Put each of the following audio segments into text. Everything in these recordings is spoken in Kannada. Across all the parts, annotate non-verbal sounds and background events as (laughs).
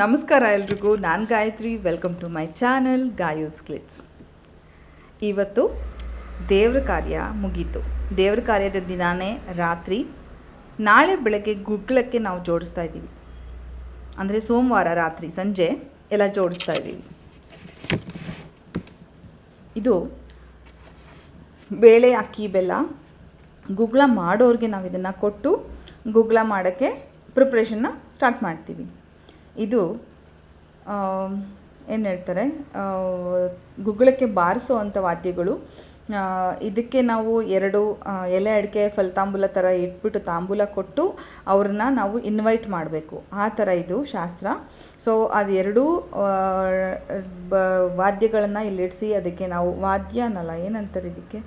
ನಮಸ್ಕಾರ ಎಲ್ರಿಗೂ. ನಾನು Gayatri. Welcome to my channel Gayo's clicks ಇವತ್ತು ದೇವ್ರ ಕಾರ್ಯ ಮುಗೀತು. ದೇವ್ರ ಕಾರ್ಯದ ದಿನಾನೇ ರಾತ್ರಿ ನಾಳೆ ಬೆಳಗ್ಗೆ ಗುಗ್ಗಳಕ್ಕೆ ನಾವು ಜೋಡಿಸ್ತಾ ಇದ್ದೀವಿ. ಅಂದರೆ ಸೋಮವಾರ ರಾತ್ರಿ ಸಂಜೆ ಎಲ್ಲ ಜೋಡಿಸ್ತಾ ಇದ್ದೀವಿ. ಇದು ಬೇಳೆ, ಅಕ್ಕಿ, ಬೆಲ್ಲ ಗುಗ್ಗಳ ಮಾಡೋರಿಗೆ ನಾವು ಇದನ್ನು ಕೊಟ್ಟು ಗುಗ್ಗಳ ಮಾಡೋಕ್ಕೆ ಪ್ರಿಪ್ರೇಷನ್ನ ಸ್ಟಾರ್ಟ್ ಮಾಡ್ತೀವಿ. ಇದು ಏನು ಹೇಳ್ತಾರೆ ಗುಗ್ಗಳಕ್ಕೆ ಬಾರಿಸೋ ಅಂಥ ವಾದ್ಯಗಳು. ಇದಕ್ಕೆ ನಾವು ಎರಡು ಎಲೆ ಅಡಿಕೆ ಫಲತಾಂಬೂಲ ಥರ ಇಟ್ಬಿಟ್ಟು ತಾಂಬೂಲ ಕೊಟ್ಟು ಅವ್ರನ್ನ ನಾವು ಇನ್ವೈಟ್ ಮಾಡಬೇಕು. ಆ ಥರ ಇದು ಶಾಸ್ತ್ರ. ಸೊ ಅದೆರಡೂ ಬ, ವಾದ್ಯಗಳನ್ನು ಇಲ್ಲಿಡಿಸಿ ಅದಕ್ಕೆ ನಾವು ವಾದ್ಯ ಅನ್ನಲ್ಲ, ಏನಂತಾರೆ ಇದಕ್ಕೆ?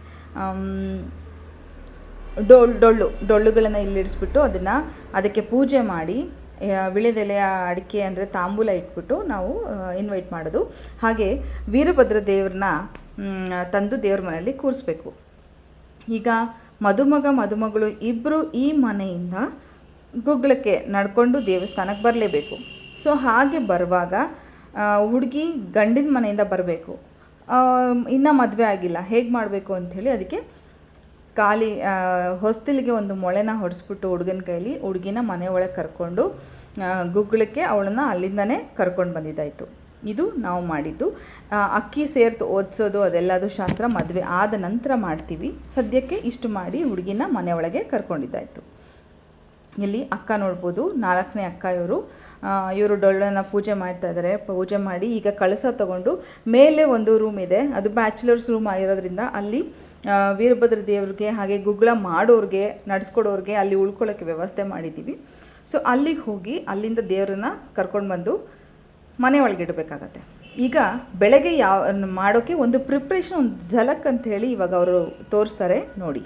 ಡೊಳ್ಳು ಡೊಳ್ಳು, ಡೊಳ್ಳುಗಳನ್ನು ಇಲ್ಲಿಡಿಸ್ಬಿಟ್ಟು ಅದನ್ನು ಅದಕ್ಕೆ ಪೂಜೆ ಮಾಡಿ ವಿಳೆದೆಲೆಯ ಅಡಿಕೆ ಅಂದರೆ ತಾಂಬೂಲ ಇಟ್ಬಿಟ್ಟು ನಾವು ಇನ್ವೈಟ್ ಮಾಡೋದು. ಹಾಗೆ ವೀರಭದ್ರ ದೇವ್ರನ್ನ ತಂದು ದೇವ್ರ ಮನೆಯಲ್ಲಿ ಕೂರಿಸ್ಬೇಕು. ಈಗ ಮದುಮಗ, ಮದುಮಗಳು ಇಬ್ಬರು ಈ ಮನೆಯಿಂದ ಗುಗ್ಗಳಕ್ಕೆ ನಡ್ಕೊಂಡು ದೇವಸ್ಥಾನಕ್ಕೆ ಬರಲೇಬೇಕು. ಸೊ ಹಾಗೆ ಬರುವಾಗ ಹುಡುಗಿ ಗಂಡಿನ ಮನೆಯಿಂದ ಬರಬೇಕು. ಇನ್ನೂ ಮದುವೆ ಆಗಿಲ್ಲ. ಹೇಗೆ ಮಾಡಬೇಕು ಅಂಥೇಳಿ ಅದಕ್ಕೆ ಆ, ಹೊಸ್ತಿಲಿಗೆ ಒಂದು ಮೊಳೆನ ಹೊಡೆಸ್ಬಿಟ್ಟು ಹುಡುಗನ ಕೈಲಿ ಹುಡುಗಿನ ಮನೆ ಒಳಗೆ ಕರ್ಕೊಂಡು ಗುಗ್ಗಳಕ್ಕೆ ಅವಳನ್ನ ಅಲ್ಲಿಂದನೇ ಕರ್ಕೊಂಡು ಬಂದಿದ್ದಾಯಿತು. ಇದು ನಾವು ಮಾಡಿದ್ದು. ಅಕ್ಕಿ ಸೇರ್ತು ಓದಿಸೋದು ಅದೆಲ್ಲದು ಶಾಸ್ತ್ರ ಮದುವೆ ಆದ ನಂತರ ಮಾಡ್ತೀವಿ. ಸದ್ಯಕ್ಕೆ ಇಷ್ಟು ಮಾಡಿ ಹುಡುಗಿನ ಮನೆ ಒಳಗೆ ಕರ್ಕೊಂಡಿದ್ದಾಯಿತು. ಇಲ್ಲಿ ಅಕ್ಕ ನೋಡ್ಬೋದು ನಾಲ್ಕನೇ ಅಕ್ಕ ಇವರು ಇವರು ಡೊಳ್ಳನ್ನು ಪೂಜೆ ಮಾಡ್ತಾ ಇದ್ದಾರೆ ಪೂಜೆ ಮಾಡಿ ಈಗ ಕಳಸ ತಗೊಂಡು ಮೇಲೆ ಒಂದು ರೂಮ್ ಇದೆ. ಅದು ಬ್ಯಾಚುಲರ್ಸ್ ರೂಮ್ ಆಗಿರೋದ್ರಿಂದ ಅಲ್ಲಿ ವೀರಭದ್ರ ದೇವ್ರಿಗೆ ಹಾಗೆ ಗುಗ್ಗಳ ಮಾಡೋರಿಗೆ, ನಡೆಸ್ಕೊಡೋರಿಗೆ ಅಲ್ಲಿ ಉಳ್ಕೊಳ್ಳೋಕ್ಕೆ ವ್ಯವಸ್ಥೆ ಮಾಡಿದ್ದೀವಿ. ಸೊ ಅಲ್ಲಿಗೆ ಹೋಗಿ ಅಲ್ಲಿಂದ ದೇವರನ್ನ ಕರ್ಕೊಂಡು ಬಂದು ಮನೆ ಒಳಗೆ ಇಡಬೇಕಾಗತ್ತೆ. ಈಗ ಬೆಳಗ್ಗೆ ಯಾವ ಮಾಡೋಕ್ಕೆ ಒಂದು ಪ್ರಿಪ್ರೇಷನ್ ಒಂದು ಝಲಕ್ ಅಂತ ಹೇಳಿ ಇವಾಗ ಅವರು ತೋರಿಸ್ತಾರೆ ನೋಡಿ.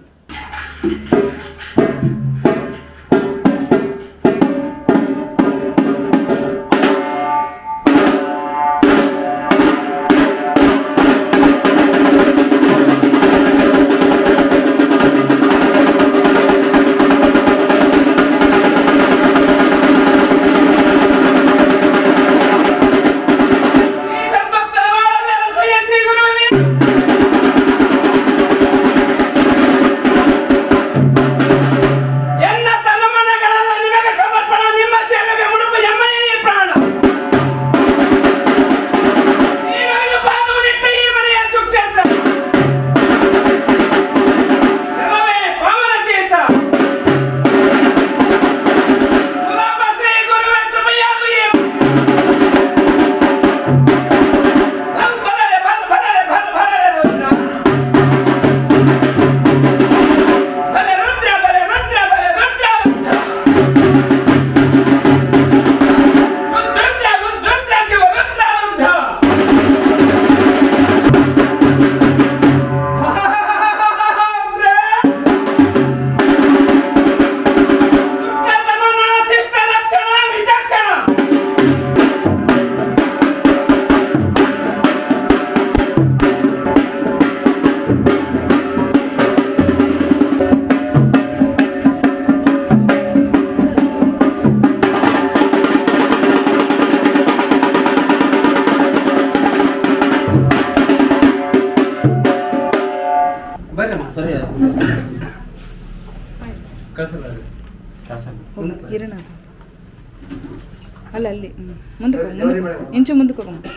ಹೋಗು, ಮುಂದಕ್ಕೆ ಹೋಗು.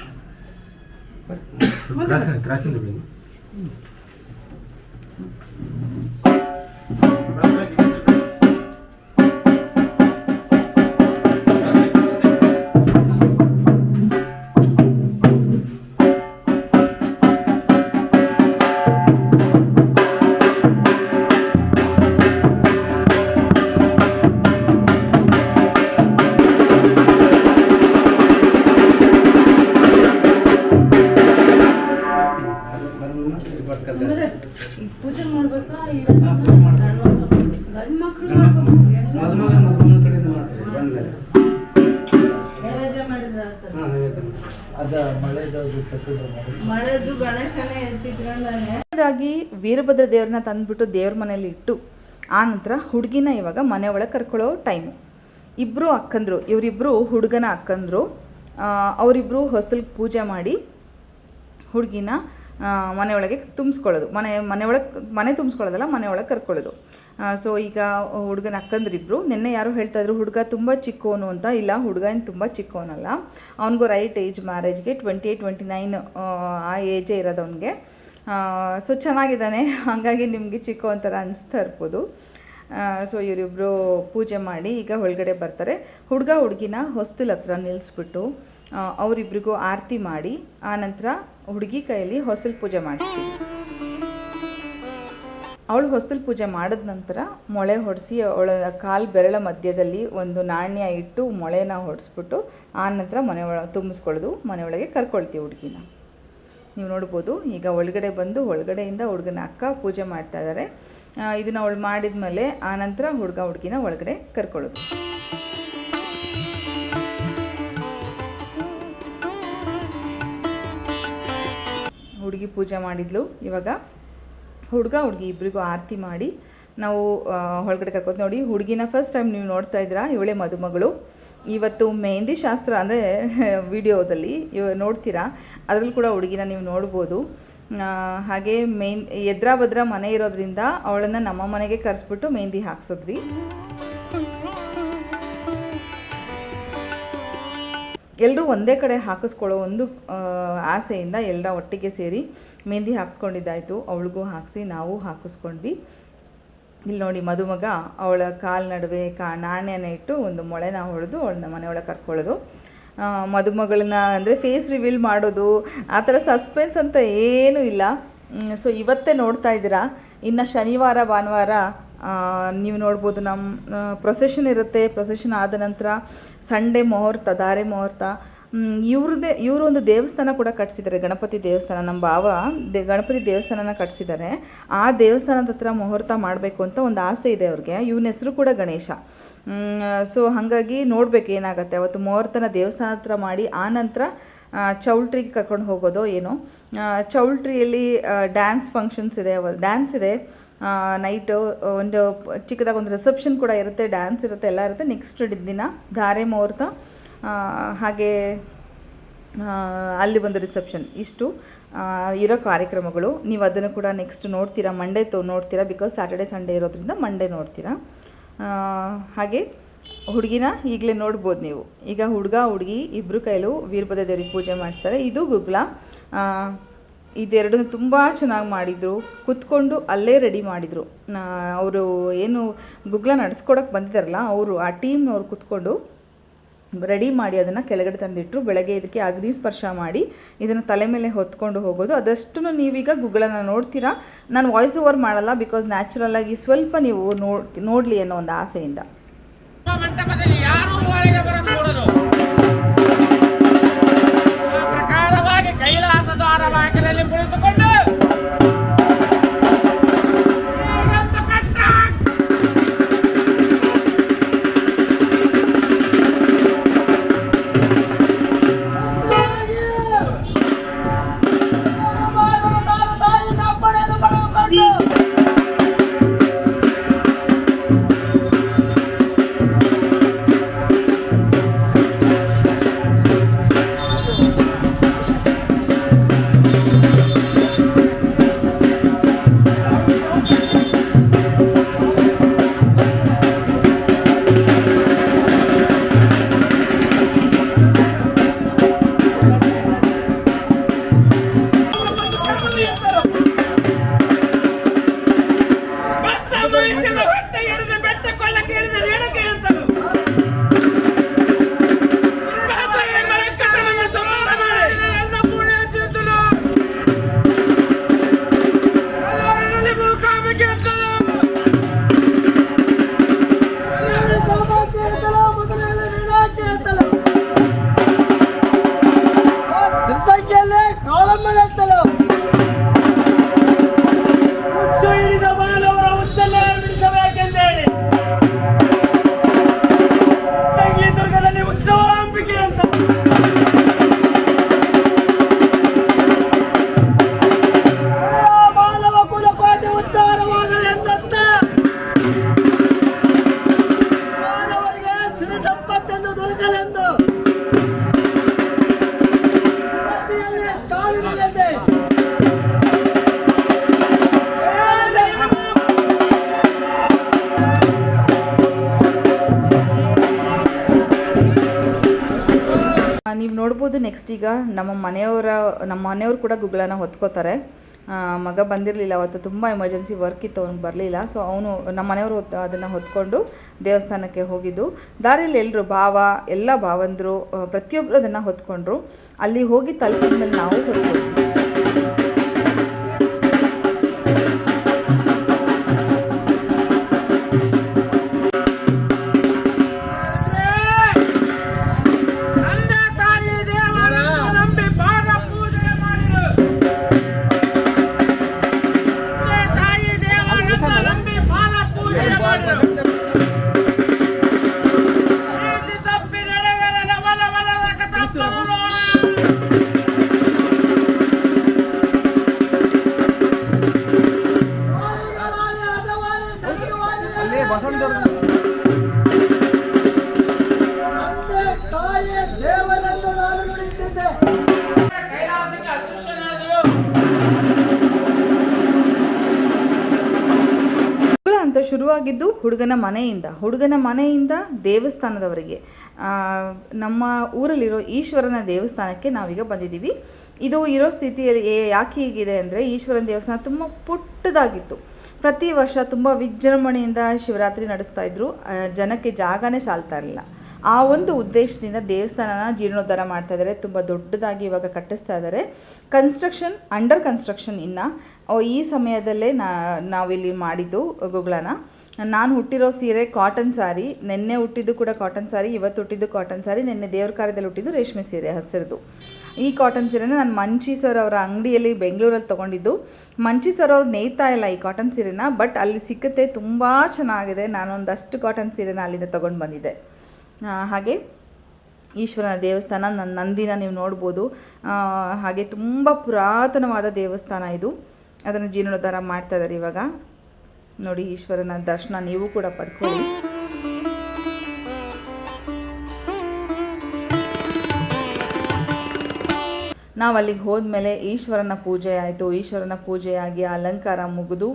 ಇಂಚು ವೀರಭದ್ರ ದೇವ್ರನ್ನ ತಂದುಬಿಟ್ಟು ದೇವ್ರ ಮನೇಲಿ ಇಟ್ಟು, ಆ ನಂತರ ಹುಡುಗಿನ ಇವಾಗ ಮನೆ ಒಳಗೆ ಕರ್ಕೊಳ್ಳೋ ಟೈಮು ಇಬ್ಬರು ಅಕ್ಕಂದ್ರು ಇವರಿಬ್ಬರು ಹುಡುಗನ ಅಕ್ಕಂದ್ರು ಅವರಿಬ್ಬರು ಹೊಸ್ತಲ್ ಪೂಜೆ ಮಾಡಿ ಹುಡುಗಿನ ಮನೆಯೊಳಗೆ ತುಂಬಿಸ್ಕೊಳ್ಳೋದು. ಮನೆ ಮನೆಯೊಳಗೆ ಮನೆ ತುಂಬಿಸ್ಕೊಳ್ಳೋದಲ್ಲ ಮನೆಯೊಳಗೆ ಕರ್ಕೊಳ್ಳೋದು. ಸೊ ಈಗ ಹುಡುಗನ ಅಕ್ಕಂದ್ರಿಬ್ರು, ನಿನ್ನೆ ಯಾರೋ ಹೇಳ್ತಾ ಇದ್ರು, ಹುಡುಗ ತುಂಬ ಚಿಕ್ಕವನು ಅಂತ. ಇಲ್ಲ, ಹುಡುಗ ಏನು ತುಂಬ ಚಿಕ್ಕವನಲ್ಲ ಅವನಿಗೂ ರೈಟ್ ಏಜ್ ಮ್ಯಾರೇಜ್ಗೆ ಟ್ವೆಂಟಿ ಏಯ್ಟ್ ಟ್ವೆಂಟಿ ನೈನ್ ಆ ಏಜೇ ಇರೋದು ಅವನಿಗೆ. ಸೊ ಚೆನ್ನಾಗಿದ್ದಾನೆ. (laughs) ಹಾಗಾಗಿ ನಿಮಗೆ ಚಿಕ್ಕ ಒಂಥರ ಅನಿಸ್ತಾ ಇರ್ಬೋದು. ಸೊ ಇವರಿಬ್ಬರು ಪೂಜೆ ಮಾಡಿ ಈಗ ಒಳಗಡೆ ಬರ್ತಾರೆ. ಹುಡುಗ ಹುಡುಗಿನ ಹೊಸ್ತಿಲ್ ಹತ್ರ ನಿಲ್ಲಿಸ್ಬಿಟ್ಟು ಅವರಿಬ್ರಿಗೂ ಆರತಿ ಮಾಡಿ, ಆನಂತರ ಹುಡುಗಿ ಕೈಯಲ್ಲಿ ಹೊಸ್ತಿಲ್ ಪೂಜೆ ಮಾಡಿಸ್ತೀವಿ. ಅವಳು ಹೊಸ್ತಿಲ್ ಪೂಜೆ ಮಾಡಿದ ನಂತರ ಮೊಳೆ ಹೊಡೆಸಿ ಅವಳ ಕಾಲು ಬೆರಳ ಮಧ್ಯದಲ್ಲಿ ಒಂದು ನಾಣ್ಯ ಇಟ್ಟು ಮೊಳೆನ ಹೊಡೆಸ್ಬಿಟ್ಟು, ಆನಂತರ ಮನೆ ಒಳ, ತುಂಬಿಸ್ಕೊಳ್ಳೋದು ಮನೆಯೊಳಗೆ ಕರ್ಕೊಳ್ತೀವಿ ಹುಡುಗಿನ. ನೀವು ನೋಡ್ಬೋದು. ಈಗ ಒಳಗಡೆ ಬಂದು ಒಳಗಡೆಯಿಂದ ಹುಡುಗನ ಅಕ್ಕ ಪೂಜೆ ಮಾಡ್ತಾ ಇದ್ದಾರೆ ಇದನ್ನು ಅವಳು ಮಾಡಿದ ಮೇಲೆ ಆನಂತರ ಹುಡುಗ ಹುಡುಗಿನ ಒಳಗಡೆ ಕರ್ಕೊಳ್ಳೋದು. ಹುಡುಗಿ ಪೂಜೆ ಮಾಡಿದ್ಲು. ಇವಾಗ ಹುಡುಗ ಹುಡುಗಿ ಇಬ್ಬರಿಗೂ ಆರತಿ ಮಾಡಿ ನಾವು ಹೊರಗಡೆ ಕರ್ಕೊಂಡು ನೋಡಿ, ಹುಡುಗಿನ ಫಸ್ಟ್ ಟೈಮ್ ನೀವು ನೋಡ್ತಾ ಇದ್ದೀರಾ, ಇವಳೆ ಮದುಮಗಳು. ಇವತ್ತು ಮೆಹಂದಿ ಶಾಸ್ತ್ರ ಅಂದರೆ (laughs) ವಿಡಿಯೋದಲ್ಲಿ ಇವ ನೋಡ್ತೀರಾ, ಅದರಲ್ಲಿ ಕೂಡ ಹುಡುಗಿನ ನೀವು ನೋಡ್ಬೋದು. ಹಾಗೆ ಮೇನ್ ಎದ್ರ ಬದ್ರ ಮನೆ ಇರೋದ್ರಿಂದ ಅವಳನ್ನು ನಮ್ಮ ಮನೆಗೆ ಕರೆಸ್ಬಿಟ್ಟು ಮೆಹಂದಿ ಹಾಕ್ಸಿದ್ವಿ ಎಲ್ಲರೂ ಒಂದೇ ಕಡೆ ಹಾಕಿಸ್ಕೊಳ್ಳೋ ಒಂದು ಆಸೆಯಿಂದ ಎಲ್ಲರ ಒಟ್ಟಿಗೆ ಸೇರಿ ಮೆಹಂದಿ ಹಾಕ್ಸ್ಕೊಂಡಿದ್ದಾಯಿತು. ಅವಳಿಗೂ ಹಾಕಿಸಿ, ನಾವು ಹಾಕಿಸ್ಕೊಂಡ್ವಿ. ಇಲ್ಲಿ ನೋಡಿ ಮದುಮಗ, ಅವಳ ಕಾಲು ನಡುವೆ ಕಾ, ನಾಣ್ಯನ ಇಟ್ಟು ಒಂದು ಮೊಳೆನ ಹೊಡೆದು ಅವಳನ್ನ ಮನೆಯೊಳಗೆ ಕರ್ಕೊಳ್ಳೋದು. ಮದುಮಗಳನ್ನ ಅಂದರೆ ಫೇಸ್ ರಿವೀಲ್ ಮಾಡೋದು, ಆ ಥರ ಸಸ್ಪೆನ್ಸ್ ಅಂತ ಏನೂ ಇಲ್ಲ. ಸೊ ಇವತ್ತೇ ನೋಡ್ತಾ ಇದ್ದೀರಾ? ಇನ್ನು ಶನಿವಾರ, ಭಾನುವಾರ ನೀವು ನೋಡ್ಬೋದು ನಮ್ಮ ಪ್ರೊಸೆಷನ್ ಇರುತ್ತೆ. ಪ್ರೊಸೆಷನ್ ಆದ ನಂತರ ಸಂಡೇ ಮುಹೂರ್ತ, ಧಾರೆ ಮುಹೂರ್ತ ಇವ್ರದ್ದೇ ಇವರು ಒಂದು ದೇವಸ್ಥಾನ ಕೂಡ ಕಟ್ಸಿದ್ದಾರೆ, ಗಣಪತಿ ದೇವಸ್ಥಾನ. ನಮ್ಮ ಭಾವ ದೇ ಗಣಪತಿ ದೇವಸ್ಥಾನನ ಕಟ್ಸಿದ್ದಾರೆ. ಆ ದೇವಸ್ಥಾನದ ಹತ್ರ ಮುಹೂರ್ತ ಮಾಡಬೇಕು ಅಂತ ಒಂದು ಆಸೆ ಇದೆ ಅವ್ರಿಗೆ. ಇವನ ಹೆಸರು ಕೂಡ ಗಣೇಶ. ಸೊ ಹಾಗಾಗಿ ನೋಡಬೇಕು ಏನಾಗುತ್ತೆ. ಅವತ್ತು ಮುಹೂರ್ತನ ದೇವಸ್ಥಾನ ಹತ್ರ ಮಾಡಿ, ಆ ನಂತರ ಚೌಲ್ಟ್ರಿಗೆ ಕರ್ಕೊಂಡು ಹೋಗೋದೋ ಏನೋ. ಚೌಲ್ಟ್ರಿಯಲ್ಲಿ ಡ್ಯಾನ್ಸ್ ಫಂಕ್ಷನ್ಸ್ ಇದೆ. ಡ್ಯಾನ್ಸ್ ಇದೆ. ನೈಟು ಒಂದು ಚಿಕ್ಕದಾಗ ಒಂದು ರಿಸೆಪ್ಷನ್ ಕೂಡ ಇರುತ್ತೆ. ಡ್ಯಾನ್ಸ್ ಇರುತ್ತೆ, ಎಲ್ಲ ಇರುತ್ತೆ. ನೆಕ್ಸ್ಟ್ ದಿನ ಧಾರೆ ಮುಹೂರ್ತ ಹಾಗೆ ಅಲ್ಲಿ ಒಂದು ರಿಸೆಪ್ಷನ್. ಇಷ್ಟು ಇರೋ ಕಾರ್ಯಕ್ರಮಗಳು. ನೀವು ಅದನ್ನು ಕೂಡ ನೆಕ್ಸ್ಟ್ ನೋಡ್ತೀರಾ? ಮಂಡೇ ತೋ, ನೋಡ್ತೀರಾ? ಬಿಕಾಸ್ ಸ್ಯಾಟರ್ಡೆ ಸಂಡೇ ಇರೋದ್ರಿಂದ ಮಂಡೇ ನೋಡ್ತೀರಾ? ಹಾಗೆ, ಹುಡುಗಿನ ಈಗಲೇ ನೋಡ್ಬೋದು ನೀವು. ಈಗ ಹುಡುಗ, ಹುಡುಗಿ ಇಬ್ಬರು ಕೈಲೂ ವೀರಭದ್ರ ದೇವ್ರಿಗೆ ಪೂಜೆ ಮಾಡಿಸ್ತಾರೆ. ಇದು ಗುಗ್ಲ. ಇದೆರಡನ್ನೂ ಇದೆರಡೂ ತುಂಬ ಚೆನ್ನಾಗಿ ಮಾಡಿದರು. ಕುತ್ಕೊಂಡು ಅಲ್ಲೇ ರೆಡಿ ಮಾಡಿದರು. ಅವರು ಏನು ಗುಗ್ಲ ನಡೆಸ್ಕೊಡೋಕೆ ಬಂದಿದ್ದಾರಲ್ಲ, ಅವರು ಆ ಟೀಮ್ನವ್ರು ಕೂತ್ಕೊಂಡು ರೆಡಿ ಮಾಡಿ ಅದನ್ನು ಕೆಳಗಡೆ ತಂದಿಟ್ಟರು ಬೆಳಗ್ಗೆ ಇದಕ್ಕೆ ಅಗ್ನಿ ಸ್ಪರ್ಶ ಮಾಡಿ ಇದನ್ನು ತಲೆ ಮೇಲೆ ಹೊತ್ಕೊಂಡು ಹೋಗೋದು. ಅದಷ್ಟು ನೀವೀಗ ಗೂಗಲನ್ನು ನೋಡ್ತೀರಾ? ನಾನು ವಾಯ್ಸ್ ಓವರ್ ಮಾಡಲ್ಲ ಬಿಕಾಸ್ ನ್ಯಾಚುರಲ್ ಆಗಿ ಸ್ವಲ್ಪ ನೀವು ನೋಡಿ ನೋಡಲಿ ಅನ್ನೋ ಒಂದು ಆಸೆಯಿಂದ. ಮಂಟಪದಲ್ಲಿ ನೋಡ್ಬೋದು ನೆಕ್ಸ್ಟ್ ಈಗ ನಮ್ಮ ಮನೆಯವರ, ನಮ್ಮ ಮನೆಯವರು ಕೂಡ ಗುಗ್ಗಳನ್ನ ಹೊತ್ಕೋತಾರೆ. ಮಗ ಬಂದಿರಲಿಲ್ಲ ಅವತ್ತು, ತುಂಬ ಎಮರ್ಜೆನ್ಸಿ ವರ್ಕ್ ಇತ್ತು ಅವ್ನು ಬರಲಿಲ್ಲ. ಸೊ ಅವನು, ನಮ್ಮ ಮನೆಯವರು ಹೊತ್ತು ಅದನ್ನು ಹೊತ್ಕೊಂಡು ದೇವಸ್ಥಾನಕ್ಕೆ ಹೋಗಿದ್ದು. ದಾರಿಯಲ್ಲಿ ಎಲ್ಲರೂ ಭಾವ, ಎಲ್ಲ ಭಾವಂದರು ಪ್ರತಿಯೊಬ್ಬರು ಅದನ್ನು ಹೊತ್ಕೊಂಡ್ರು. ಅಲ್ಲಿ ಹೋಗಿ ತಲುಪಿದ ಮೇಲೆ ನಾವು ಹೊತ್ಕೊಂಡ್ವಿ. ಅಂತ ಶುರುವಾಗಿದ್ದು ಹುಡುಗನ ಮನೆಯಿಂದ ಹುಡುಗನ ಮನೆಯಿಂದ ದೇವಸ್ಥಾನದವರೆಗೆ. ನಮ್ಮ ಊರಲ್ಲಿರೋ ಈಶ್ವರನ ದೇವಸ್ಥಾನಕ್ಕೆ ನಾವೀಗ ಬಂದಿದ್ದೀವಿ. ಇದು ಇರೋ ಸ್ಥಿತಿಯಲ್ಲಿ ಯಾಕೆ ಹೀಗಿದೆ ಅಂದರೆ ಈಶ್ವರನ ದೇವಸ್ಥಾನ ತುಂಬ ಪುಟ್ಟದಾಗಿತ್ತು. ಪ್ರತಿ ವರ್ಷ ತುಂಬ ವಿಜೃಂಭಣೆಯಿಂದ ಶಿವರಾತ್ರಿ ನಡೆಸ್ತಾ ಇದ್ರು. ಜನಕ್ಕೆ ಜಾಗನೇ ಸಾಲ್ತಾ ಇರಲಿಲ್ಲ. ಆ ಒಂದು ಉದ್ದೇಶದಿಂದ ದೇವಸ್ಥಾನನ ಜೀರ್ಣೋದ್ಧಾರ ಮಾಡ್ತಾ ಇದ್ದಾರೆ ತುಂಬ ದೊಡ್ಡದಾಗಿ ಇವಾಗ ಕಟ್ಟಿಸ್ತಾ ಇದ್ದಾರೆ ಕನ್ಸ್ಟ್ರಕ್ಷನ್ ಅಂಡರ್ ಕನ್ಸ್ಟ್ರಕ್ಷನ್ ಇನ್ನು ಈ ಸಮಯದಲ್ಲೇ ನಾ, ನಾವಿಲ್ಲಿ ಮಾಡಿದ್ದು ಗುಗ್ಗಳನ ನಾನು ಹುಟ್ಟಿರೋ ಸೀರೆ ಕಾಟನ್ ಸಾರಿ ನಿನ್ನೆ ಹುಟ್ಟಿದ್ದು ಕೂಡ ಕಾಟನ್ ಸಾರಿ ಇವತ್ತು ಹುಟ್ಟಿದ್ದು ಕಾಟನ್ ಸಾರಿ ನಿನ್ನೆ ದೇವ್ರ ಕಾರ್ಯದಲ್ಲಿ ಹುಟ್ಟಿದ್ದು ರೇಷ್ಮೆ ಸೀರೆ, ಹಸಿರದು. ಈ ಕಾಟನ್ ಸೀರೆನ ನಾನು ಮಂಚಿ ಸರ್ ಅವರ ಅಂಗಡಿಯಲ್ಲಿ ಬೆಂಗಳೂರಲ್ಲಿ ತೊಗೊಂಡಿದ್ದು. ಮಂಚಿ ಸರ್ ಅವ್ರು ನೇಯ್ತಾ ಇಲ್ಲ ಈ ಕಾಟನ್ ಸೀರೆನ ಬಟ್ ಅಲ್ಲಿ ಸಿಕ್ಕತ್ತೆ ತುಂಬ ಚೆನ್ನಾಗಿದೆ. ನಾನೊಂದಷ್ಟು ಕಾಟನ್ ಸೀರೆನ ಅಲ್ಲಿಂದ ತೊಗೊಂಡು ಬಂದಿದ್ದೆ. ಹಾಗೆ ಈಶ್ವರನ ದೇವಸ್ಥಾನ ನನ್ನ ನಂದಿನ ನೀವು ನೋಡ್ಬೋದು. ಹಾಗೆ ತುಂಬ ಪುರಾತನವಾದ ದೇವಸ್ಥಾನ ಇದು. ಅದನ್ನು ಜೀರ್ಣೋದ್ಧಾರ ಮಾಡ್ತಾ ಇದ್ದಾರೆ ಇವಾಗ. ನೋಡಿ ಈಶ್ವರನ ದರ್ಶನ ನೀವು ಕೂಡ ಪಡ್ಕೊಳ್ಳಿ. ನಾವು ಅಲ್ಲಿಗೆ ಹೋದ್ಮೇಲೆ ಈಶ್ವರನ ಪೂಜೆ ಆಯಿತು. ಈಶ್ವರನ ಪೂಜೆಯಾಗಿ ಅಲಂಕಾರ ಮುಗಿದು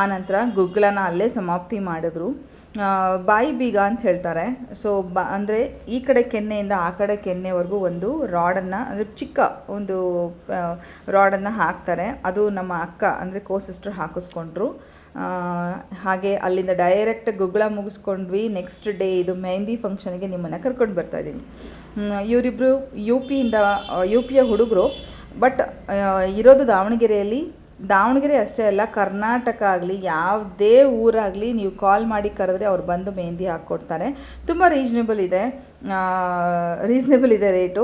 ಆನಂತರ ಗುಗ್ಗಳನ್ನ ಅಲ್ಲೇ ಸಮಾಪ್ತಿ ಮಾಡಿದ್ರು. ಬಾಯಿ ಬೀಗ ಅಂತ ಹೇಳ್ತಾರೆ. ಸೊ ಬ ಅಂದರೆ ಈ ಕಡೆ ಕೆನ್ನೆಯಿಂದ ಆ ಕಡೆ ಕೆನ್ನೆವರೆಗೂ ಒಂದು ರಾಡನ್ನು, ಅಂದರೆ ಚಿಕ್ಕ ಒಂದು ರಾಡನ್ನು ಹಾಕ್ತಾರೆ. ಅದು ನಮ್ಮ ಅಕ್ಕ, ಅಂದರೆ ಕೋ ಸಿಸ್ಟರ್ ಹಾಕಿಸ್ಕೊಂಡ್ರು. ಹಾಗೆ ಅಲ್ಲಿಂದ ಡೈರೆಕ್ಟ್ ಗುಗ್ಗಳ ಮುಗಿಸ್ಕೊಂಡ್ವಿ. ನೆಕ್ಸ್ಟ್ ಡೇ ಇದು ಮೆಹಂದಿ ಫಂಕ್ಷನ್ಗೆ ನಿಮ್ಮನ್ನು ಕರ್ಕೊಂಡು ಬರ್ತಾ ಇದ್ದೀನಿ. ಇವರಿಬ್ಬರು ಯು ಪಿಯಿಂದ ಯು ಪಿಯ ಹುಡುಗರು. ಬಟ್ ಇರೋದು ದಾವಣಗೆರೆಯಲ್ಲಿ ದಾವಣಗೆರೆ ಅಷ್ಟೇ ಅಲ್ಲ, ಕರ್ನಾಟಕ ಆಗಲಿ, ಯಾವುದೇ ಊರಾಗಲಿ ನೀವು ಕಾಲ್ ಮಾಡಿ ಕರೆದ್ರೆ ಅವ್ರು ಬಂದು ಮೆಹಂದಿ ಹಾಕ್ಕೊಡ್ತಾರೆ ತುಂಬ ರೀಸ್ನೇಬಲ್ ಇದೆ. ರೀಸ್ನೇಬಲ್ ಇದೆ ರೇಟು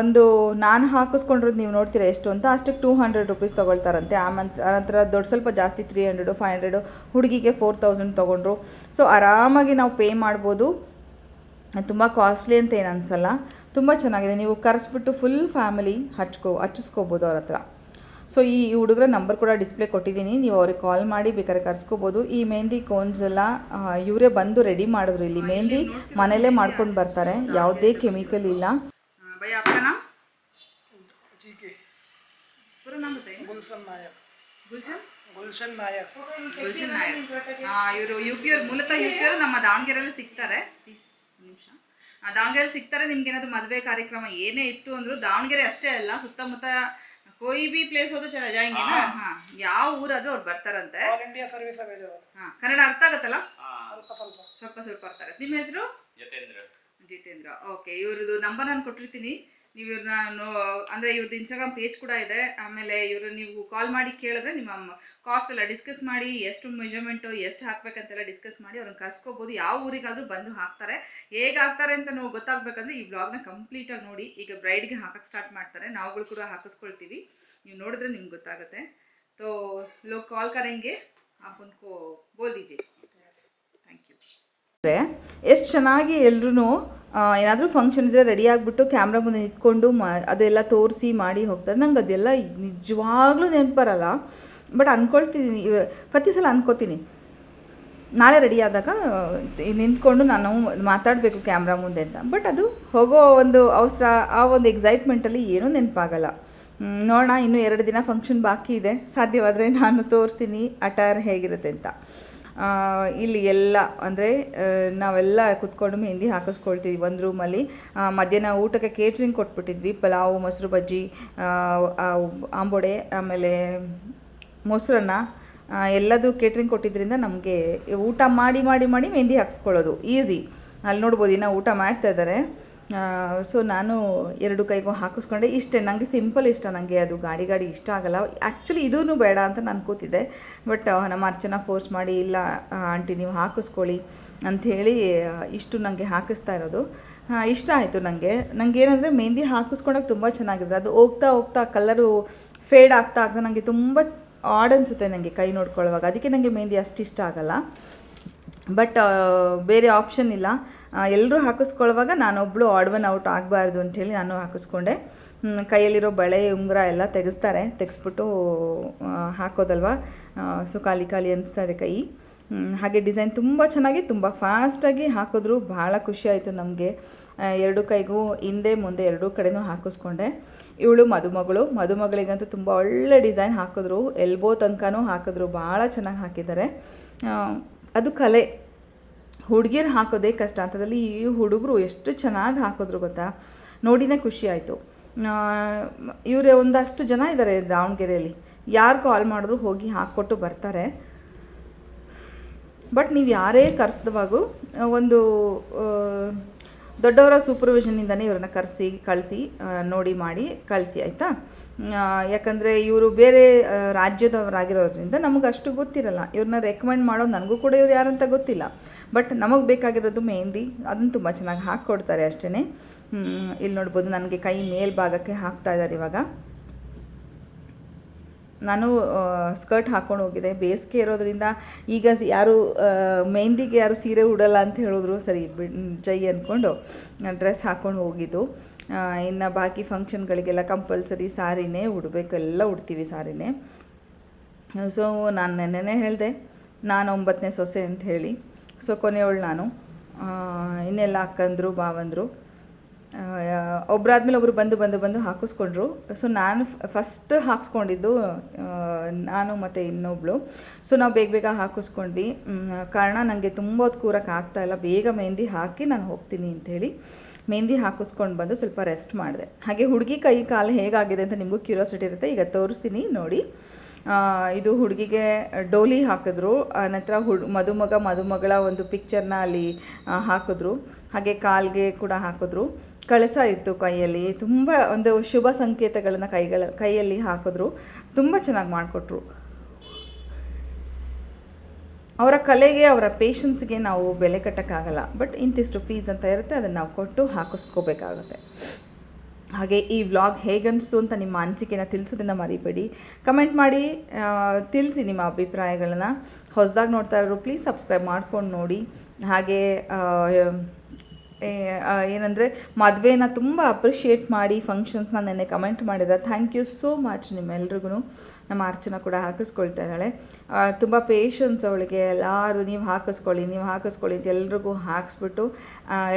ಒಂದು ನಾನು ಹಾಕಿಸ್ಕೊಂಡಿರೋದು ನೀವು ನೋಡ್ತೀರ ಎಷ್ಟು ಅಂತ, ಅಷ್ಟಕ್ಕೆ ಟೂ ಹಂಡ್ರೆಡ್ ರುಪೀಸ್ ತೊಗೊಳ್ತಾರಂತೆ. ಆಮಂತ್ ಆನಂತರ ದೊಡ್ಡ ಸ್ವಲ್ಪ ಜಾಸ್ತಿ ತ್ರೀ ಹಂಡ್ರೆಡು ಫೈವ್ ಹಂಡ್ರೆಡು ಹುಡುಗಿಗೆ ಫೋರ್ ತೌಸಂಡ್ ತೊಗೊಂಡ್ರು. ಸೊ ಆರಾಮಾಗಿ ನಾವು ಪೇ ಮಾಡ್ಬೋದು. ತುಂಬ ಕಾಸ್ಟ್ಲಿ ಅಂತ ಏನು ಅನಿಸಲ್ಲ ತುಂಬ ಚೆನ್ನಾಗಿದೆ. ನೀವು ಕರೆಸ್ಬಿಟ್ಟು ಫುಲ್ ಫ್ಯಾಮಿಲಿ ಹಚ್ಕೋ ಹಚ್ಚಿಸ್ಕೋಬೋದು ಅವ್ರ ಹತ್ರ. ಸೊ ಈ ಹುಡುಗರ ನಂಬರ್ ಕೂಡ ಡಿಸ್ಪ್ಲೇ ಕೊಟ್ಟಿದ್ದೀನಿ. ನೀವು ಅವ್ರಿಗೆ ಕಾಲ್ ಮಾಡಿ ಬೇಕಾದ್ರೆ ಕರ್ಸ್ಕೋಬೋದು. ಈ ಮೆಹಂದಿ ಕೋನ್ಸ್ ಎಲ್ಲ ಇವರೇ ಬಂದು ರೆಡಿ ಮಾಡಿದ್ರು ಇಲ್ಲಿ. ಮೆಹಂದಿ ಮನೆಯಲ್ಲೇ ಮಾಡ್ಕೊಂಡು ಬರ್ತಾರೆ. ಯಾವುದೇ ಕೆಮಿಕಲ್ ಇಲ್ಲ. ಭಯ ಅಪ್ಪನ ಗುಲ್ಶನ್ ನಾಯಕ್. ಗುಲ್ಶನ್? ಗುಲ್ಶನ್ ನಾಯಕ್. ಗುಲ್ಶನ್ ನಾಯಕ್. ಇವರು ಯು ಪಿ ಅವ್ರು ಮೂಲತಃ ಯು ಪಿ ಅವರು ನಮ್ಮ ದಾವಣಗೆರೆಯಲ್ಲಿ ಸಿಗ್ತಾರೆ. ಪ್ಲೀಸ್ ನಿಮಿಷ. ದಾವಣಗೆರೆಯಲ್ಲಿ ಸಿಗ್ತಾರೆ. ನಿಮ್ಗೆ ಏನಾದ್ರು ಮದುವೆ ಕಾರ್ಯಕ್ರಮ ಏನೇ ಇತ್ತು ಅಂದ್ರು ದಾವಣಗೆರೆ ಅಷ್ಟೇ ಅಲ್ಲ ಸುತ್ತಮುತ್ತ ಕೊಯ್ ಬಿ ಪ್ಲೇಸ್ ಹೋದ್ರೆ ಚೆನ್ನಾಗಿ ಜಾಯಿಂಗ್ ಹಾ ಯಾವ ಊರಾದ್ರೂ ಅವ್ರು ಬರ್ತಾರಂತೆ. ಆಲ್ ಇಂಡಿಯಾ ಸರ್ವಿಸ್ ಅವೈಲೇಬಲ್ ಹಾಂ ಕನ್ನಡ ಅರ್ಥ ಆಗತ್ತಲ್ಲ? ಸ್ವಲ್ಪ ಸ್ವಲ್ಪ. ಸ್ವಲ್ಪ ಸ್ವಲ್ಪ ಅರ್ಥ ಆಗತ್ತೆ. ನಿಮ್ಮ ಹೆಸರು? ಜತೇಂದ್ರ ಜಿತೇಂದ್ರ. ಓಕೆ ಇವ್ರದ್ದು ನಂಬರ್ ನಾನು ಕೊಟ್ಟಿರ್ತೀನಿ. ನೀವು ಇವ್ರನ್ನ ನೋ ಅಂದರೆ ಇವ್ರದ್ದು ಇನ್ಸ್ಟಾಗ್ರಾಮ್ ಪೇಜ್ ಕೂಡ ಇದೆ ಆಮೇಲೆ ಇವರು ನೀವು ಕಾಲ್ ಮಾಡಿ ಕೇಳಿದ್ರೆ ನಿಮ್ಮ ಕಾಸ್ಟ್ ಎಲ್ಲ ಡಿಸ್ಕಸ್ ಮಾಡಿ ಎಷ್ಟು ಮೆಜರ್ಮೆಂಟು ಎಷ್ಟು ಹಾಕ್ಬೇಕಂತೆಲ್ಲ ಡಿಸ್ಕಸ್ ಮಾಡಿ ಅವ್ರನ್ನ ಕರ್ಸ್ಕೋಬೋದು ಯಾವ ಊರಿಗಾದರೂ ಬಂದು ಹಾಕ್ತಾರೆ ಹೇಗೆ ಹಾಕ್ತಾರೆ ಅಂತ ನಾವು ಗೊತ್ತಾಗಬೇಕಂದ್ರೆ ಈ ಬ್ಲಾಗ್ನ ಕಂಪ್ಲೀಟಾಗಿ ನೋಡಿ ಈಗ ಬ್ರೈಡ್ಗೆ ಹಾಕಕ್ಕೆ ಸ್ಟಾರ್ಟ್ ಮಾಡ್ತಾರೆ ನಾವುಗಳು ಕೂಡ ಹಾಕಿಸ್ಕೊಳ್ತೀವಿ ನೀವು ನೋಡಿದ್ರೆ ನಿಮ್ಗೆ ಗೊತ್ತಾಗುತ್ತೆ ತೋ ಲೋ ಕಾಲ್ ಕರೆಂಗೆ आप उनको बोल दीजिए ಥ್ಯಾಂಕ್ ಯು ಅಂದರೆ ಎಷ್ಟು ಚೆನ್ನಾಗಿ ಎಲ್ರೂ ಏನಾದರೂ ಫಂಕ್ಷನ್ ಇದ್ದರೆ ರೆಡಿ ಆಗಿಬಿಟ್ಟು ಕ್ಯಾಮ್ರಾ ಮುಂದೆ ನಿಂತ್ಕೊಂಡು ಮ, ಅದೆಲ್ಲ ತೋರಿಸಿ ಮಾಡಿ ಹೋಗ್ತಾರೆ. ನಂಗೆ ಅದೆಲ್ಲ ನಿಜವಾಗ್ಲೂ ನೆನಪು ಬರಲ್ಲ. ಬಟ್ ಅಂದ್ಕೊಳ್ತಿದ್ದೀನಿ ಪ್ರತಿ ಸಲ ಅನ್ಕೋತೀನಿ. ನಾಳೆ ರೆಡಿ ಆದಾಗ ನಿಂತ್ಕೊಂಡು ನಾನು ಮಾತಾಡಬೇಕು ಕ್ಯಾಮ್ರಾ ಮುಂದೆ ಅಂತ. ಬಟ್ ಅದು ಹೋಗೋ ಒಂದು ಅವಸರ, ಆ ಒಂದು ಎಕ್ಸೈಟ್ಮೆಂಟಲ್ಲಿ ಏನೂ ನೆನಪಾಗಲ್ಲ. ನೋಡೋಣ, ಇನ್ನೂ ಎರಡು ದಿನ ಫಂಕ್ಷನ್ ಬಾಕಿ ಇದೆ. ಸಾಧ್ಯವಾದರೆ ನಾನು ತೋರಿಸ್ತೀನಿ ಅಟಾರ್ ಹೇಗಿರುತ್ತೆ ಅಂತ. ಇಲ್ಲಿ ಎಲ್ಲ, ಅಂದರೆ ನಾವೆಲ್ಲ ಕುತ್ಕೊಂಡು ಮೆಹಂದಿ ಹಾಕಿಸ್ಕೊಳ್ತೀವಿ ಒಂದು ರೂಮಲ್ಲಿ ಮಧ್ಯಾಹ್ನ ಊಟಕ್ಕೆ ಕೇಟ್ರಿಂಗ್ ಕೊಟ್ಬಿಟ್ಟಿದ್ವಿ, ಪಲಾವು, ಮೊಸರು ಬಜ್ಜಿ ಆಂಬೊಡೆ, ಆಮೇಲೆ ಮೊಸರನ್ನ ಎಲ್ಲದೂ ಕೇಟ್ರಿಂಗ್ ಕೊಟ್ಟಿದ್ದರಿಂದ ನಮಗೆ ಊಟ ಮಾಡಿ ಮಾಡಿ ಮಾಡಿ ಮೆಹಂದಿ ಹಾಕಿಸ್ಕೊಳ್ಳೋದು ಈಸಿ ಅಲ್ಲಿ ನೋಡ್ಬೋದು ಇನ್ನು ಊಟ ಮಾಡ್ತಾ ಇದ್ದಾರೆ. ಸೊ ನಾನು ಎರಡು ಕೈಗೂ ಹಾಕಿಸ್ಕೊಂಡೆ. ಇಷ್ಟೇ ನನಗೆ ಸಿಂಪಲ್ ಇಷ್ಟ. ನನಗೆ ಅದು ಗಾಡಿ ಗಾಡಿ ಇಷ್ಟ ಆಗಲ್ಲ. ಆ್ಯಕ್ಚುಲಿ ಇದೂ ಬೇಡ ಅಂತ ನಾನು ಕೂತಿದ್ದೆ. ಬಟ್ ನಮ್ಮ ಅರ್ಚನ ಫೋರ್ಸ್ ಮಾಡಿ, ಇಲ್ಲ ಆಂಟಿ ನೀವು ಹಾಕಿಸ್ಕೊಳ್ಳಿ ಅಂಥೇಳಿ ಇಷ್ಟು ನನಗೆ ಹಾಕಿಸ್ತಾ ಇರೋದು. ಇಷ್ಟ ಆಯಿತು ನನಗೆ ನನಗೆ ಏನಂದರೆ ಮೆಹಂದಿ ಹಾಕಿಸ್ಕೊಂಡಾಗ ತುಂಬ ಚೆನ್ನಾಗಿರುತ್ತೆ. ಅದು ಹೋಗ್ತಾ ಹೋಗ್ತಾ ಕಲರು ಫೇಡ್ ಆಗ್ತಾ ಆಗ್ತಾ ನನಗೆ ತುಂಬ ಆಡ್ ಅನಿಸುತ್ತೆ ನನಗೆ ಕೈ ನೋಡ್ಕೊಳ್ಳುವಾಗ. ಅದಕ್ಕೆ ನನಗೆ ಮೆಹಂದಿ ಅಷ್ಟು ಇಷ್ಟ ಆಗಲ್ಲ. ಬಟ್ ಬೇರೆ ಆಪ್ಷನ್ ಇಲ್ಲ. ಎಲ್ಲರೂ ಹಾಕಿಸ್ಕೊಳ್ಳುವಾಗ ನಾನೊಬ್ಬಳು ಆಡ್ವನ್ ಔಟ್ ಆಗಬಾರ್ದು ಅಂಥೇಳಿ ನಾನು ಹಾಕಿಸ್ಕೊಂಡೆ. ಕೈಯಲ್ಲಿರೋ ಬಳೆ, ಉಂಗುರ ಎಲ್ಲ ತೆಗೆಸ್ತಾರೆ. ತೆಗೆಸ್ಬಿಟ್ಟು ಹಾಕೋದಲ್ವಾ? ಸೊ ಖಾಲಿ ಖಾಲಿ ಅನಿಸ್ತಾ ಇದೆ ಕೈ. ಹಾಗೆ ಡಿಸೈನ್ ತುಂಬ ಚೆನ್ನಾಗಿ, ತುಂಬ ಫಾಸ್ಟಾಗಿ ಹಾಕಿದ್ರು. ಭಾಳ ಖುಷಿ ಆಯಿತು ನಮಗೆ. ಎರಡು ಕೈಗೂ ಹಿಂದೆ ಮುಂದೆ ಎರಡೂ ಕಡೆನೂ ಹಾಕಿಸ್ಕೊಂಡೆ. ಇವಳು ಮದುಮಗಳು. ಮದುಮಗಳಿಗಂತೂ ತುಂಬ ಒಳ್ಳೆ ಡಿಸೈನ್ ಹಾಕಿದ್ರು. ಎಲ್ಬೋ ತನಕನೂ ಹಾಕಿದ್ರು. ಭಾಳ ಚೆನ್ನಾಗಿ ಹಾಕಿದ್ದಾರೆ. ಅದು ಕಲೆ. ಹುಡುಗಿಯರು ಹಾಕೋದೇ ಕಷ್ಟ. ಅಂಥದ್ರಲ್ಲಿ ಈ ಹುಡುಗರು ಎಷ್ಟು ಚೆನ್ನಾಗಿ ಹಾಕಿದ್ರು ಗೊತ್ತಾ? ನೋಡಿನೇ ಖುಷಿ ಆಯಿತು. ಇವರೇ ಒಂದಷ್ಟು ಜನ ಇದ್ದಾರೆ ದಾವಣಗೆರೆಯಲ್ಲಿ. ಯಾರು ಕಾಲ್ ಮಾಡಿದ್ರು ಹೋಗಿ ಹಾಕ್ಕೊಟ್ಟು ಬರ್ತಾರೆ. ಬಟ್ ನೀವು ಯಾರೇ ಕರೆಸಿದವಾಗೂ ಒಂದು ದೊಡ್ಡವರ ಸೂಪರ್ವಿಷನ್ನಿಂದನೇ ಇವ್ರನ್ನ ಕರೆಸಿ, ಕಳಿಸಿ ನೋಡಿ ಮಾಡಿ, ಕಳಿಸಿ, ಆಯಿತಾ? ಯಾಕಂದರೆ ಇವರು ಬೇರೆ ರಾಜ್ಯದವರಾಗಿರೋದ್ರಿಂದ ನಮಗೆ ಅಷ್ಟು ಗೊತ್ತಿರಲ್ಲ. ಇವ್ರನ್ನ ರೆಕಮೆಂಡ್ ಮಾಡೋ ನನಗೂ ಕೂಡ ಇವ್ರು ಯಾರಂತ ಗೊತ್ತಿಲ್ಲ. ಬಟ್ ನಮಗೆ ಬೇಕಾಗಿರೋದು ಮೆಹಂದಿ ಅದನ್ನು ತುಂಬ ಚೆನ್ನಾಗಿ ಹಾಕ್ಕೊಡ್ತಾರೆ ಅಷ್ಟೇ ಇಲ್ಲಿ ನೋಡ್ಬೋದು, ನನಗೆ ಕೈ ಮೇಲ್ಭಾಗಕ್ಕೆ ಹಾಕ್ತಾ ಇದ್ದಾರೆ ಇವಾಗ. ನಾನು ಸ್ಕರ್ಟ್ ಹಾಕ್ಕೊಂಡು ಹೋಗಿದ್ದೆ ಬೇಸಿಗೆ ಇರೋದ್ರಿಂದ ಈಗ ಯಾರು ಮೆಹಂದಿಗೆ ಯಾರು ಸೀರೆ ಉಡಲ್ಲ ಅಂತ ಹೇಳಿದ್ರು ಸರಿ ಬಿಡ್ ಜೈ ಅಂದ್ಕೊಂಡು ಡ್ರೆಸ್ ಹಾಕ್ಕೊಂಡು ಹೋಗಿದ್ದು. ಇನ್ನು ಬಾಕಿ ಫಂಕ್ಷನ್ಗಳಿಗೆಲ್ಲ ಕಂಪಲ್ಸರಿ ಸಾರಿನೇ ಉಡಬೇಕು, ಎಲ್ಲ ಉಡ್ತೀವಿ ಸಾರಿನೇ. ಸೊ ನಾನು ನೆನ್ನೆನೇ ಹೇಳಿದೆ, ನಾನು ಒಂಬತ್ತನೇ ಸೊಸೆ ಅಂತ ಹೇಳಿ. ಸೊ, ಕೊನೆಯವಳು ನಾನು. ಇನ್ನೆಲ್ಲ ಅಕ್ಕಂದರು, ಬಾವಂದರು. ಒಬ್ಬರಾದ್ಮೇಲೆ ಒಬ್ಬರು ಬಂದು ಬಂದು ಬಂದು ಹಾಕಿಸ್ಕೊಂಡ್ರು. ಸೊ ನಾನು ಫಸ್ಟ್ ಹಾಕಿಸ್ಕೊಂಡಿದ್ದು ನಾನು ಮತ್ತು ಇನ್ನೊಬ್ಳು. ಸೊ ನಾವು ಬೇಗ ಬೇಗ ಹಾಕಿಸ್ಕೊಂಡ್ವಿ. ಕಾರಣ ನನಗೆ ತುಂಬ ಹೊತ್ತು ಕೂರಕ್ಕೆ ಆಗ್ತಾಯಿಲ್ಲ ಬೇಗ ಮೆಹಂದಿ ಹಾಕಿ ನಾನು ಹೋಗ್ತೀನಿ ಅಂಥೇಳಿ ಮೆಹಂದಿ ಹಾಕಿಸ್ಕೊಂಡು ಬಂದು ಸ್ವಲ್ಪ ರೆಸ್ಟ್ ಮಾಡಿದೆ. ಹಾಗೆ ಹುಡುಗಿ ಕೈ ಕಾಲು ಹೇಗಾಗಿದೆ ಅಂತ ನಿಮಗೂ ಕ್ಯೂರಿಯಾಸಿಟಿ ಇರುತ್ತೆ, ಈಗ ತೋರಿಸ್ತೀನಿ ನೋಡಿ. ಇದು ಹುಡುಗಿಗೆ ಡೋಲಿ ಹಾಕಿದ್ರು. ನಂತರ ಹುಡ್, ಮದುಮಗ, ಮದುಮಗಳ ಒಂದು ಪಿಕ್ಚರ್ನ ಅಲ್ಲಿ ಹಾಕಿದ್ರು. ಹಾಗೆ ಕಾಲ್ಗೆ ಕೂಡ ಹಾಕಿದ್ರು. ಕಳಸ ಇತ್ತು ಕೈಯಲ್ಲಿ. ತುಂಬ ಒಂದು ಶುಭ ಸಂಕೇತಗಳನ್ನು ಕೈಗಳ, ಕೈಯಲ್ಲಿ ಹಾಕಿದ್ರು. ತುಂಬ ಚೆನ್ನಾಗಿ ಮಾಡಿಕೊಟ್ರು. ಅವರ ಕಲೆಗೆ, ಅವರ ಪೇಷನ್ಸ್ಗೆ ನಾವು ಬೆಲೆ ಕಟ್ಟೋಕ್ಕಾಗಲ್ಲ. ಬಟ್ ಇಂತಿಷ್ಟು ಫೀಸ್ ಅಂತ ಇರುತ್ತೆ, ಅದನ್ನು ನಾವು ಕೊಟ್ಟು ಹಾಕಿಸ್ಕೋಬೇಕಾಗುತ್ತೆ. ಹಾಗೆ ಈ ವ್ಲಾಗ್ ಹೇಗನ್ನಿಸ್ತು ಅಂತ ನಿಮ್ಮ ಅನಿಸಿಕೆನ ತಿಳಿಸೋದನ್ನು ಮರಿಬೇಡಿ. ಕಮೆಂಟ್ ಮಾಡಿ ತಿಳಿಸಿ ನಿಮ್ಮ ಅಭಿಪ್ರಾಯಗಳನ್ನು. ಹೊಸದಾಗಿ ನೋಡ್ತಾ ಇರೋರು ಪ್ಲೀಸ್ ಸಬ್ಸ್ಕ್ರೈಬ್ ಮಾಡ್ಕೊಂಡು ನೋಡಿ. ಹಾಗೆ ಏನಂದರೆ ಮದುವೆನ ತುಂಬ ಅಪ್ರಿಷಿಯೇಟ್ ಮಾಡಿ ಫಂಕ್ಷನ್ಸ್ನ ನೆನ್ನೆ ಕಮೆಂಟ್ ಮಾಡಿದ ಥ್ಯಾಂಕ್ ಯು ಸೋ ಮಚ್ ನಿಮ್ಮೆಲ್ರಿಗೂ ನಮ್ಮ ಅರ್ಚನ ಕೂಡ ಹಾಕಿಸ್ಕೊಳ್ತಾ ಇದ್ದಾಳೆ. ತುಂಬ ಪೇಷನ್ಸ್ ಅವಳಿಗೆ. ಎಲ್ಲರೂ ನೀವು ಹಾಕಿಸ್ಕೊಳ್ಳಿ ನೀವು ಹಾಕಿಸ್ಕೊಳ್ಳಿ ಅಂತ ಎಲ್ರಿಗೂ ಹಾಕಿಸ್ಬಿಟ್ಟು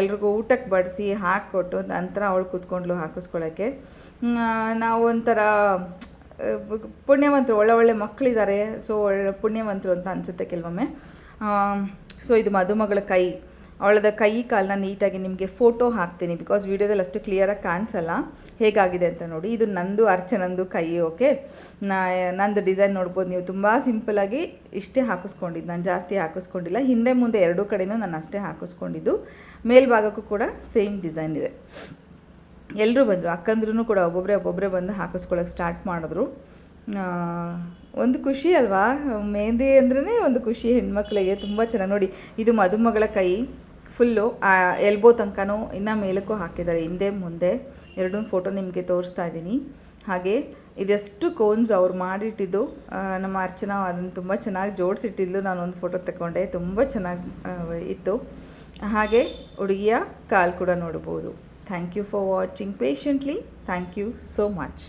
ಎಲ್ರಿಗೂ ಊಟಕ್ಕೆ ಬಡಿಸಿ ಹಾಕಿಕೊಟ್ಟು ನಂತರ ಅವಳು ಕೂತ್ಕೊಂಡ್ಲು ಹಾಕಿಸ್ಕೊಳ್ಳೋಕ್ಕೆ ನಾವು ಒಂಥರ ಪುಣ್ಯವಂತರು, ಒಳ್ಳೆ ಒಳ್ಳೆ ಮಕ್ಕಳಿದ್ದಾರೆ ಸೊ ಒಳ್ಳೆ ಪುಣ್ಯವಂತರು ಅಂತ ಅನಿಸುತ್ತೆ ಕೆಲವೊಮ್ಮೆ. ಸೊ ಇದು ಮದುಮಗಳ ಕೈ. ಅವಳದ ಕೈ ಕಾಲನ್ನ ನೀಟಾಗಿ ನಿಮಗೆ ಫೋಟೋ ಹಾಕ್ತೀನಿ ಬಿಕಾಸ್ ವೀಡಿಯೋದಲ್ಲಿ ಅಷ್ಟು ಕ್ಲಿಯರಾಗಿ ಕಾಣಿಸಲ್ಲ. ಹೇಗಾಗಿದೆ ಅಂತ ನೋಡಿ, ಇದು ನಂದು, ಅರ್ಚನಂದು ಕೈ ಓಕೆ ನಾ, ನಂದು ಡಿಸೈನ್ ನೋಡ್ಬೋದು ನೀವು. ತುಂಬ ಸಿಂಪಲಾಗಿ ಇಷ್ಟೇ ಹಾಕಿಸ್ಕೊಂಡಿದ್ದು. ನಾನು ಜಾಸ್ತಿ ಹಾಕಿಸ್ಕೊಂಡಿಲ್ಲ. ಹಿಂದೆ ಮುಂದೆ ಎರಡೂ ಕಡೆಯೂ ನಾನು ಅಷ್ಟೇ ಹಾಕಿಸ್ಕೊಂಡಿದ್ದು. ಮೇಲ್ಭಾಗಕ್ಕೂ ಕೂಡ ಸೇಮ್ ಡಿಸೈನ್ ಇದೆ. ಎಲ್ಲರೂ ಬಂದರು. ಅಕ್ಕಂದ್ರೂ ಕೂಡ ಒಬ್ಬೊಬ್ಬರೇ ಒಬ್ಬೊಬ್ಬರೇ ಬಂದು ಹಾಕಿಸ್ಕೊಳ್ಳೋಕೆ ಸ್ಟಾರ್ಟ್ ಮಾಡಿದ್ರು. ಒಂದು ಖುಷಿ ಅಲ್ವಾ? ಮೆಹಂದಿ ಅಂದ್ರೇ ಒಂದು ಖುಷಿ. ಹೆಣ್ಮಕ್ಳಿಗೆ ತುಂಬ ಚೆನ್ನಾಗಿ ನೋಡಿ, ಇದು ಮದುಮಗಳ ಕೈ. ಫುಲ್ಲು ಎಲ್ಬೋ ತನಕನೂ ಇನ್ನು ಮೇಲಕ್ಕೂ ಹಾಕಿದ್ದಾರೆ. ಹಿಂದೆ, ಮುಂದೆ ಎರಡೂ ಫೋಟೋ ನಿಮಗೆ ತೋರಿಸ್ತಾ ಇದ್ದೀನಿ. ಹಾಗೆ ಇದೆಷ್ಟು ಕೋನ್ಸ್ ಅವ್ರು ಮಾಡಿಟ್ಟಿದ್ದು ನಮ್ಮ ಅರ್ಚನಾ ಅದನ್ನು ತುಂಬ ಚೆನ್ನಾಗಿ ಜೋಡಿಸಿಟ್ಟಿದ್ಲು. ಒಂದು ಫೋಟೋ ತಗೊಂಡೆ, ತುಂಬ ಚೆನ್ನಾಗಿ ಇತ್ತು. ಹಾಗೆ ಹುಡುಗಿಯ ಕಾಲು ಕೂಡ ನೋಡ್ಬೋದು. Thank you for watching patiently thank you so much